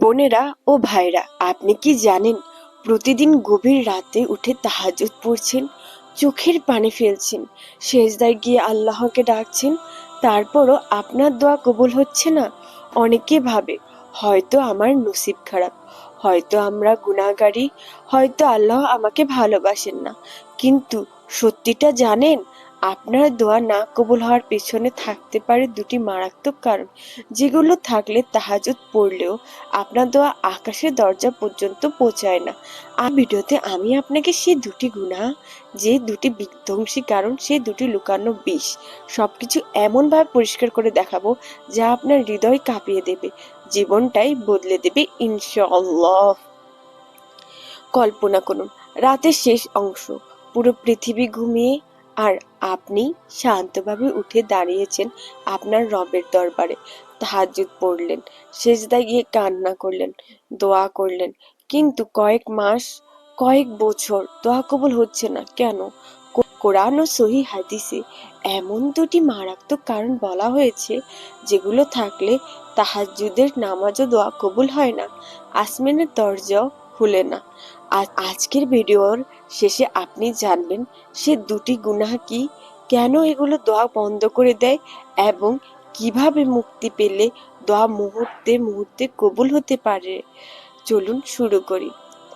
বোনেরা ও ভাইরা, আপনি কি জানেন, প্রতিদিন গভীর রাতে উঠে তাহাজুদ পড়ছেন, চোখের পানি ফেলছেন শেষদায় গিয়ে আল্লাহকে ডাকছেন, তারপরও আপনার দোয়া কবুল হচ্ছে না? অনেকে ভাবে, হয়তো আমার নসিব খারাপ, হয়তো আমরা গুণাগারী হয়তো আল্লাহ আমাকে ভালোবাসেন না। কিন্তু সত্যিটা জানেন আপনার দোয়া না কবুল হওয়ার পেছনে থাকতে পারে দুটি মারাত্মক কারণ। যেগুলো থাকলে তাহাজুদ পড়লেও আপনার দোয়া আকাশের দরজা পর্যন্ত পৌঁছায় না। আর ভিডিওতে আমি আপনাকে সেই দুটি গুণা যে দুটি বিধ্বংসী কারণ, সেই দুটি লুকানো বিষ, সবকিছু এমনভাবে পরিষ্কার করে দেখাবো, যা আপনার হৃদয় কাঁপিয়ে দেবে, জীবনটাই বদলে দেবে, ইনশাআল্লাহ। কল্পনা করুন, রাতের শেষ অংশ, পুরো পৃথিবী ঘুমিয়ে আর আপনি শান্তভাবে উঠে দাঁড়িয়েছেন আপনার রবের দরবারে। তাহাজুদ পড়লেন, সেজদায় গিয়ে কান্না করলেন, দোয়া করলেন। কিন্তু কয়েক মাস, কয়েক বছর দোয়া কবুল হচ্ছে না। কেন? কোরআন ও সহি হাদিসে এমন দুটি মারাত্মক কারণ বলা হয়েছে, যেগুলো থাকলে তাহাজ্জুদের নামাজও দোয়া কবুল হয় না। আসমানের দরজাও খুলে না। আজকের ভিডিওর শেষে আপনি জানবেন, সে দুটি গুনাহ কি? কেন এগুলো দোয়া বন্ধ করে দেয়? এবং কীভাবে মুক্তি পেলে দোয়া মুহূর্তে মুহূর্তে কবুল হতে পারে? চলুন শুরু করি।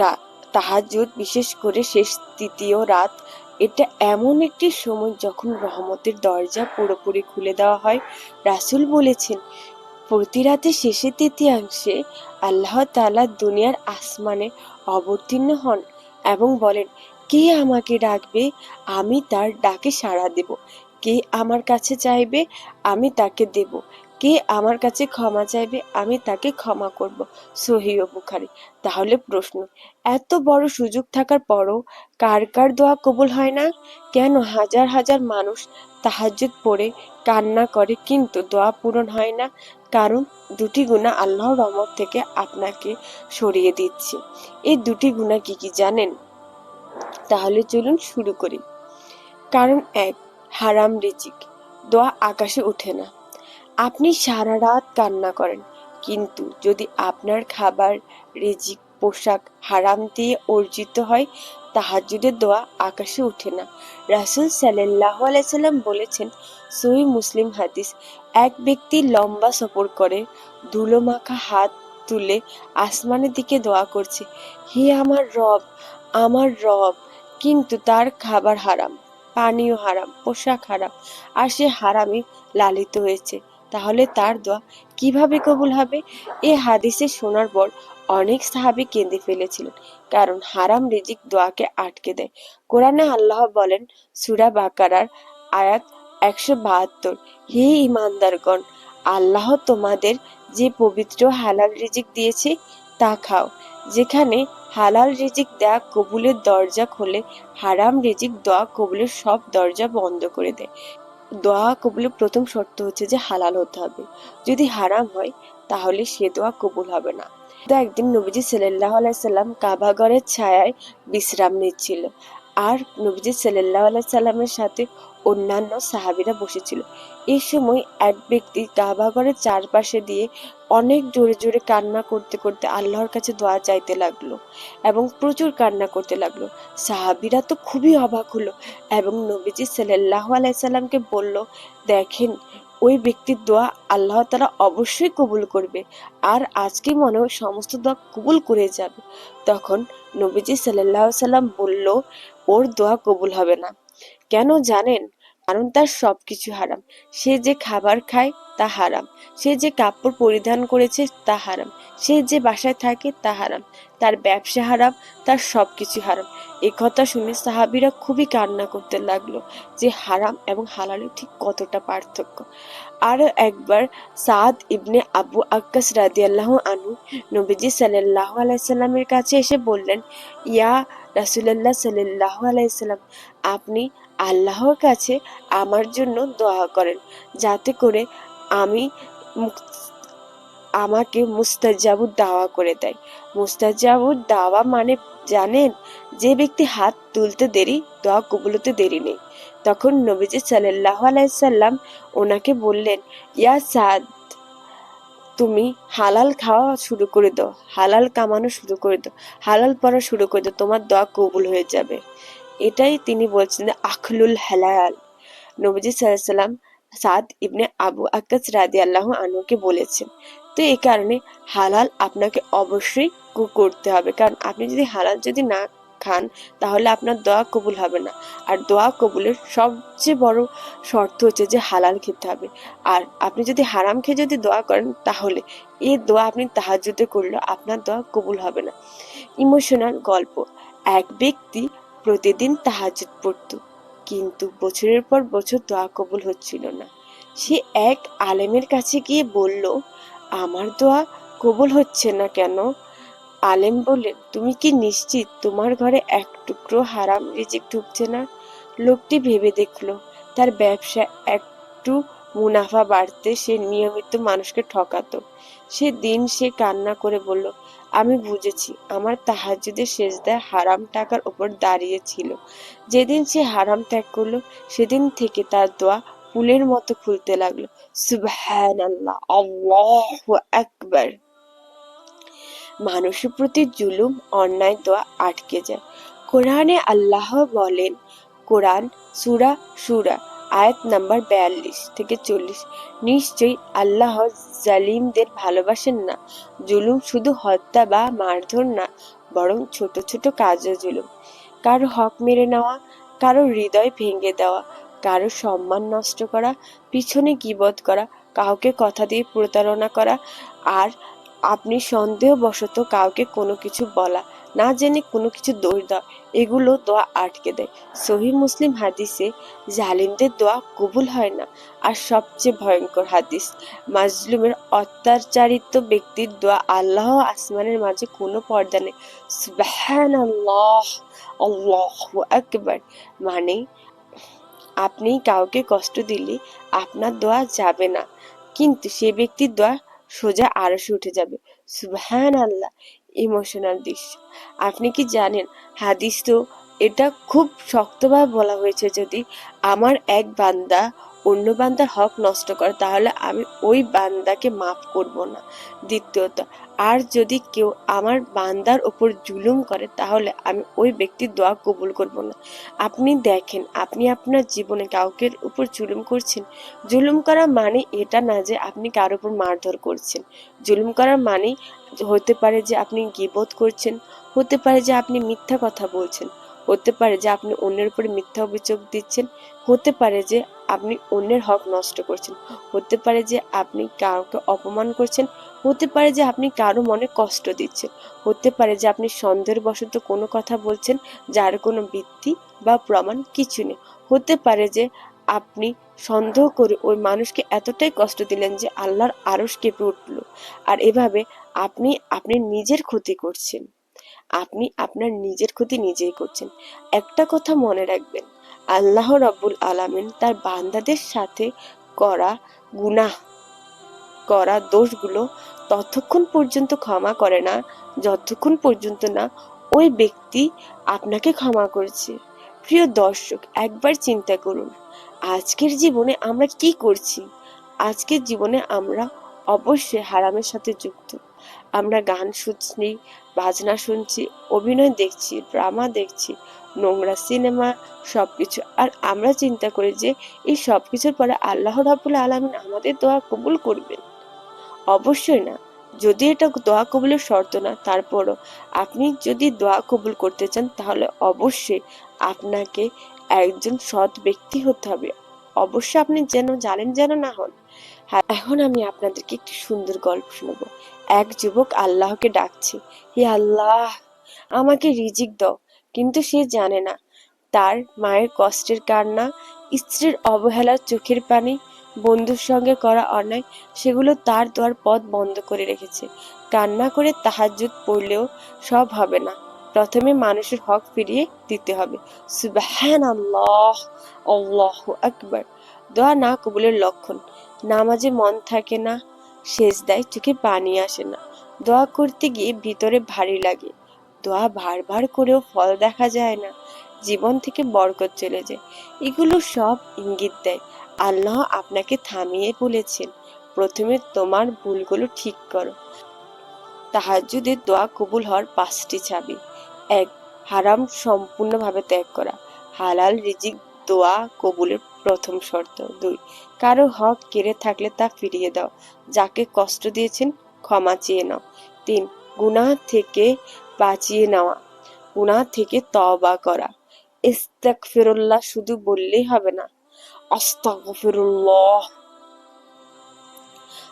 রাত তাহাজুদ বিশেষ করে শেষ তৃতীয় রাত, এটা এমন একটি সময় যখন রহমতের দরজা পুরোপুরি খুলে দেওয়া হয়। রাসূল বলেছেন প্রতি রাতে শেষের তৃতীয়াংশে আল্লাহ তালা দুনিয়ার আসমানে অবতীর্ণ হন এবং বলেন, কে আমাকে ডাকবে? আমি তার ডাকে সাড়া দেব। কে আমার কাছে চাইবে? আমি তাকে দেব। কে আমার কাছে ক্ষমা চাইবে, আমি তাকে ক্ষমা করব, সহি ও বুখারি। তাহলে প্রশ্ন, এত বড় সুযোগ থাকার পরও কার কার দোয়া কবুল হয় না? কেন হাজার হাজার মানুষ তাহাজ্জুদ পড়ে, কান্না করে, কিন্তু দোয়া পূরণ হয় না? কারণ দুটি গুণা আল্লাহর রহমত থেকে আপনাকে সরিয়ে দিচ্ছে। এই দুটি গুণা কি কি জানেন? তাহলে চলুন শুরু করি। কারণ এক, হারাম রিজিক। দোয়া আকাশে ওঠে না। আপনি সারা রাত কান্না করেন, কিন্তু যদি আপনার খাবার, রেজিক, পোশাক হারাম দিয়ে অর্জিত হয়, তাহাজ্জুদের দোয়া আকাশে ওঠে না। রাসূল সাল্লাহ আলাইসাল্লাম বলেছেন, সহি মুসলিম হাদিস, এক ব্যক্তি লম্বা সফর করে ধুলো মাখা হাত তুলে আসমানের দিকে দোয়া করছে, হে আমার রব আমার রব, কিন্তু তার খাবার হারাম, পানীয় হারাম, পোশাক হারাম, আর সে হারামে লালিত হয়েছে। তাহলে তার দোয়া কীভাবে কবুল হবে? এ হাদিসে শোনার পর অনেক সাহাবী কেঁদে ফেলেছিলেন, কারণ হারাম রিজিক দোয়াকে আটকে দেয়। কোরআনে আল্লাহ বলেন, সুরা বাকারার আয়াত একশো বাহাত্তর, হে ইমানদারগণ আল্লাহ তোমাদের যে পবিত্র হালাল রিজিক দিয়েছে, তা খাও। যেখানে হালাল রিজিক দেয়া কবুলের দরজা খোলে, হারাম রিজিক দোয়া কবুলের সব দরজা বন্ধ করে দেয়। দোয়া কবুলের প্রথম শর্ত হচ্ছে যে হালাল হতে হবে। যদি হারাম হয়, তাহলে সে দোয়া কবুল হবে না। একদিন নবীজি সাল্লাহ আলাইসাল্লাম কাবাগরের ছায়ায় বিশ্রাম নিচ্ছিল। আর নবীজি সাল্লাহ আলাইসাল্লামের সাথে অন্যান্য সাহাবিরা বসেছিল। এই সময় এক ব্যক্তি কাবাগরের চারপাশে দিয়ে অনেক জোরে জোরে কান্না করতে করতে আল্লাহর কাছে দোয়া চাইতে লাগল এবং প্রচুর কান্না করতে লাগল। সাহাবিরা তো খুবই অবাক হলো এবং নবীজি সাল্লাহ আলাইসাল্লামকে বলল, দেখেন, ওই ব্যক্তির দোয়া আল্লাহ তারা অবশ্যই কবুল করবে আর আজকে মনে সমস্ত দোয়া কবুল করে যাবে। তখন নবীজি সাল্লাহ সাল্লাম বলল ওর দোয়া কবুল হবে না। কেন জানেন? কারণ তার সবকিছু হারাম। সে যে খাবার খায়, তা হারাম। সে যে কাপড় পরিধান করেছে, তা হারাম। সে যে বাসায় থাকে, তা হারাম। তার ব্যবসা হারাম, তার সবকিছু হারাম। এই কথা শুনে সাহাবিরা খুবই কান্না করতে লাগল যে হারাম এবং হালালের ঠিক কতটা পার্থক্য। আরও একবার সাদ ইবনে আবু আক্কাস রাদিয়াল্লাহ আনু নবীজি সাল্লাহ আলাইসাল্লামের কাছে এসে বললেন, ইয়া রাসুলাল্লাহ সাল্লাহ আলাইসাল্লাম আপনি আল্লাহর কাছে আমার জন্য দোয়া করেন। যাতে করে আমি আমাকে মুস্তাজাবুর দাওয়া করে দেয়। মুস্তাজাবুর দাওয়া মানে জানেন, যে ব্যক্তি হাত তুলতে দেরি, দোয়া কবুলতে দেরি নেই। তখন নবীজি সাল্লাহ আলাইসাল্লাম ওনাকে বললেন, ইয়া সাদ তুমি হালাল খাওয়া শুরু করে দাও, হালাল কামানো শুরু করে দাও, হালাল পড়া শুরু করে দাও, তোমার দোয়া কবুল হয়ে যাবে। এটাই তিনি বলছেন আখলুল হালাল। নবজি সাল্লাম সাদ ইবনে আবু আকাস রাদি আল্লাহ আনুকে বলেছেন, তো এই কারণে হালাল আপনাকে অবশ্যই করতে হবে। কারণ আপনি যদি হালাল যদি না খান, তাহলে আপনার দোয়া কবুল হবে না। আর দোয়া কবুলের সবচেয়ে বড় শর্ত হচ্ছে যে হালাল খেতে হবে। আর আপনি যদি হারাম খেয়ে যদি দোয়া করেন, তাহলে এই দোয়া আপনি তাহাজুদে করলেও আপনার দোয়া কবুল হবে না। ইমোশনাল গল্প। এক ব্যক্তি প্রতিদিন তাহাজুদ পড়ত, কিন্তু বছরের পর বছর দোয়া কবুল হচ্ছিল না। সে এক আলেমের কাছে গিয়ে বলল, আমার দোয়া কবুল হচ্ছে না কেন? আলেম বললেন তুমি কি নিশ্চিত তোমার ঘরে এক টুকরো হারাম রিজিক ঢুকছে না? লোকটি ভেবে দেখল, তার ব্যবসা একটু মুনাফা বাড়তে সে নিয়মিত মানুষকে ঠকাতো। সে দিন সে কান্না করে বলল, আমি বুঝেছি, আমার তাহাজুদের শেষদায় হারাম টাকার উপর দাঁড়িয়ে ছিল। যেদিন সে হারাম ত্যাগ করল, সেদিন থেকে তার দোয়া ফুলের মতো খুলতে লাগল। সুবহান আল্লাহ আল্লাহ আকবার। মানুষের প্রতি জুলুম, অন্যায়, দোয়া আটকে যায়। কোরআনে আল্লাহ বলেন, কোরআন সুরা সুরা, আয়াত নাম্বার বিয়াল্লিশ থেকে চল্লিশ। নিশ্চয়ই আল্লাহ জালিমদের ভালোবাসেন না। জুলুম শুধু হত্যা বা মারধর না, বরং ছোট ছোট কাজও জুলুম। কারও হক মেরে নেওয়া, কারও হৃদয় ভেঙে দেওয়া, কারও সম্মান নষ্ট করা, পিছনে গিবত করা, কাউকে কথা দিয়ে প্রতারণা করা, আর আপনি সন্দেহবশত কাউকে কোনো কিছু বলা, না জেনে কোনো কিছু দোষ দেওয়া এগুলো দোয়া আটকে দেয়। সহি মুসলিম হাদিসে জালিমদের দোয়া কবুল হয় না। আর সবচেয়ে ভয়ঙ্কর হাদিস, মাজলুমের অত্যাচারিত ব্যক্তির দোয়া আল্লাহ আসমানের মাঝে কোনো পর্দা নেই। মানে আপনি কাউকে কষ্ট দিলে আপনার দোয়া যাবে না। কিন্তু সে ব্যক্তির দোয়া সোজা আরশে উঠে যাবে। সুবহান আল্লাহ ইমোশনাল দৃশ্য। আপনি কি জানেন, হাদিস তো এটা খুব শক্তভাবে বলা হয়েছে যদি আমার এক বান্দা অন্য বান্দার হক নষ্ট করে, তাহলে আমি ওই বান্দাকে মাফ করব না। দ্বিতীয়ত, আর যদি কেউ আমার বান্দার ওপর জুলুম করে, তাহলে আমি ওই ব্যক্তির দোয়া কবুল করব না। আপনি দেখেন, আপনি আপনার জীবনে কাউকে উপর জুলুম করছেন। জুলুম করা মানে এটা না যে আপনি কার উপর মারধর করছেন। জুলুম করার মানে হতে পারে যে আপনি গিবোধ করছেন, হতে পারে যে আপনি মিথ্যা কথা বলছেন। হতে পারে যে আপনি অন্যের উপরে মিথ্যা অভিযোগ দিচ্ছেন, হতে পারে যে আপনি অন্যের হক নষ্ট করছেন, হতে পারে যে আপনি কাউকে অপমান করছেন, হতে পারে যে আপনি কারও মনে কষ্ট দিচ্ছেন, হতে পারে যে আপনি সন্দেহের বশত কোনো কথা বলছেন যার কোনো ভিত্তি বা প্রমাণ কিছু নেই, হতে পারে যে আপনি সন্দেহ করে ওই মানুষকে এতটাই কষ্ট দিলেন যে আল্লাহর আরশ কেঁপে উঠল। আর এভাবে আপনি আপনি নিজের ক্ষতি করছেন। আপনি আপনার নিজের ক্ষতি নিজেই করছেন। একটা কথা মনে রাখবেন, আল্লাহ রাব্বুল আলামিন তার বান্দাদের সাথে করা গুনাহ, করা দোষগুলো ততক্ষণ পর্যন্ত ক্ষমা করে না, যতক্ষণ পর্যন্ত না ওই ব্যক্তি আপনাকে ক্ষমা করেছে। প্রিয় দর্শক, একবার চিন্তা করুন, আজকের জীবনে আমরা কি করছি? আজকের জীবনে আমরা অবশ্যই হারামের সাথে যুক্ত। আমরা গান শুনছি, বাজনা শুনছি, অভিনয় দেখছি ড্রামা দেখছি, নোংরা সিনেমা সবকিছু। আর আমরা চিন্তা করি যে এই সব কিছুর পরে আল্লাহ রাবুল আলমিন আমাদের দোয়া কবুল করবেন। অবশ্যই না। যদি এটা দোয়া কবুলের শর্ত না, তারপরও আপনি যদি দোয়া কবুল করতে চান, তাহলে অবশ্যই আপনাকে একজন সৎ ব্যক্তি হতে হবে। অবশ্যই আপনি যেন জানেন যেন না হন। এখন আমি আপনাদেরকে একটি সুন্দর গল্প শোনাবো। এক যুবক আল্লাহকে ডাকছে, হে আল্লাহ, আমাকে রিজিক দাও। কিন্তু সে জানে না। তার মায়ের কষ্টের কান্না, স্ত্রীর অবহেলার চোখের পানি, বন্ধুর সঙ্গে করা অন্যায়, সেগুলো তার দোয়ার পথ বন্ধ করে রেখেছে। কান্না করে তাহাজ্জুদ পড়লেও সব হবে না। প্রথমে মানুষের হক ফিরিয়ে দিতে হবে। সুবাহান আল্লাহ আল্লাহ আকবার। দোয়া না কবুলের লক্ষণ। নামাজে মন থাকে না শেষ দেয় চোখে পানি আসে না। দোয়া করতে গিয়ে ভিতরে ভারী লাগে। দোয়া ভার করেও ফল দেখা যায় না, জীবন থেকে বরকত চলে যায়। এগুলো সব ইঙ্গিত দেয়, আল্লাহ আপনাকে থামিয়ে বলেছেন, প্রথমে তোমার ভুলগুলো ঠিক করো। তাহাজ্জুদের দোয়া কবুল হওয়ার পাঁচটি চাবি। এক, হারাম সম্পূর্ণভাবে ত্যাগ করা। হালাল রিজিক দোয়া কবুলের প্রথম শর্ত দুই। কারও হক কেড়ে থাকলে তা ফিরিয়ে দাও। যাকে কষ্ট দিয়েছেন ক্ষমা চেয়ে নাও। তিন, গুনাহ থেকে বাঁচিয়ে নেওয়া। গুনাহ থেকে তওবা করা। ইস্তাগফিরুল্লাহ শুধু বললেই হবে না। আস্তাগফিরুল্লাহ।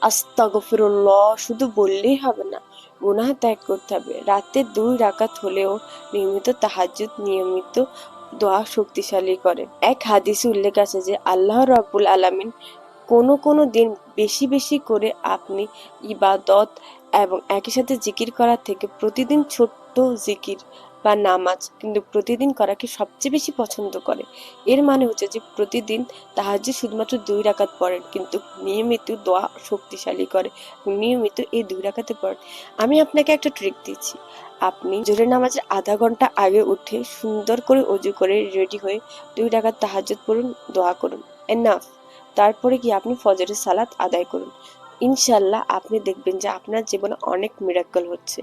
আস্তাগফিরুল্লাহ শুধু বললেই হবে না। গুনাহ ত্যাগ করতে হবে। রাতে দুই রাকাত হলেও নিয়মিত তাহাজ্জুদ, নিয়মিত দোয়া শক্তিশালী করে। এক হাদিসে উল্লেখ আছে যে, আল্লাহ রাব্বুল আলামিন কোনো কোনো দিন বেশি বেশি করে আপনি ইবাদত এবং একই সাথে জিকির করার থেকে প্রতিদিন ছোট্ট জিকির বা নামাজ কিন্তু প্রতিদিন করাকে সবচেয়ে বেশি পছন্দ করে। এর মানে হচ্ছে যে প্রতিদিন তাহাজ্জুদ শুধুমাত্র দুই রাকাত পড়েন, কিন্তু নিয়মিত দোয়া শক্তিশালী করে। নিয়মিত এই দুই রাকাতে পড়েন। আমি আপনাকে একটা ট্রিক দিচ্ছি। আপনি জোরে নামাজের আধা ঘণ্টা আগে উঠে সুন্দর করে অজু করে রেডি হয়ে দুই রাকাত তাহাজ্জুদ পড়ুন, দোয়া করুন। এনাফ তারপরে কি আপনি ফজরের সালাত আদায় করুন। ইনশাল্লাহ আপনি দেখবেন যে আপনার জীবনে অনেক মিরাক্কল হচ্ছে।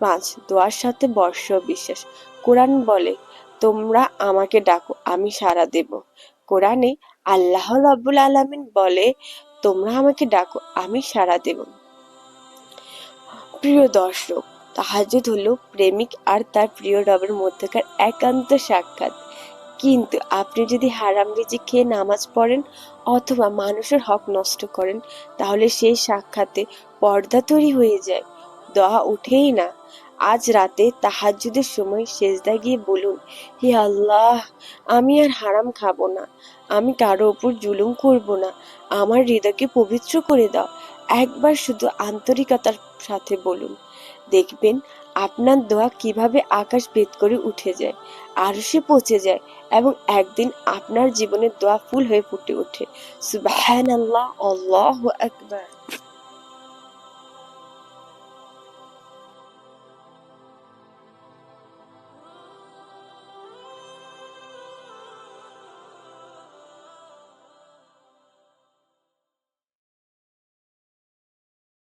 পাঁচ, দোয়ার সাথে বর্ষ বিশ্বাস। কোরআন বলে, তোমরা আমাকে ডাকো, আমি সাড়া দেব। কোরআনে আল্লাহ রাব্বুল আলামিন বলে, তোমরা আমাকে ডাকো, আমি সাড়া দেব। প্রিয় দর্শক, তাহাজ্জুদ হলো প্রেমিক আর তার প্রিয় রবের মধ্যকার একান্ত সাক্ষাৎ। কিন্তু আপনি যদি হারাম রিজিক খেয়ে নামাজ পড়েন অথবা মানুষের হক নষ্ট করেন, তাহলে সেই সাক্ষাতে পর্দা তৈরি হয়ে যায়। দোয়া উঠেই না। আজ রাতে তাহাজ্জুদের সময় সেজদা গিয়ে বলুন, হে আল্লাহ, আমি আর হারাম খাব না। আমি কারও ওপর জুলুম করব না। আমার হৃদয়কে পবিত্র করে দাও। একবার শুধু আন্তরিকতার সাথে বলুন। দেখবেন আপনার দোয়া কীভাবে আকাশ ভেদ করে উঠে যায় আরও সে পচে যায় এবং একদিন আপনার জীবনের দোয়া ফুল হয়ে ফুটে ওঠে। সুবাহ আল্লাহ আল্লাহ আকবার।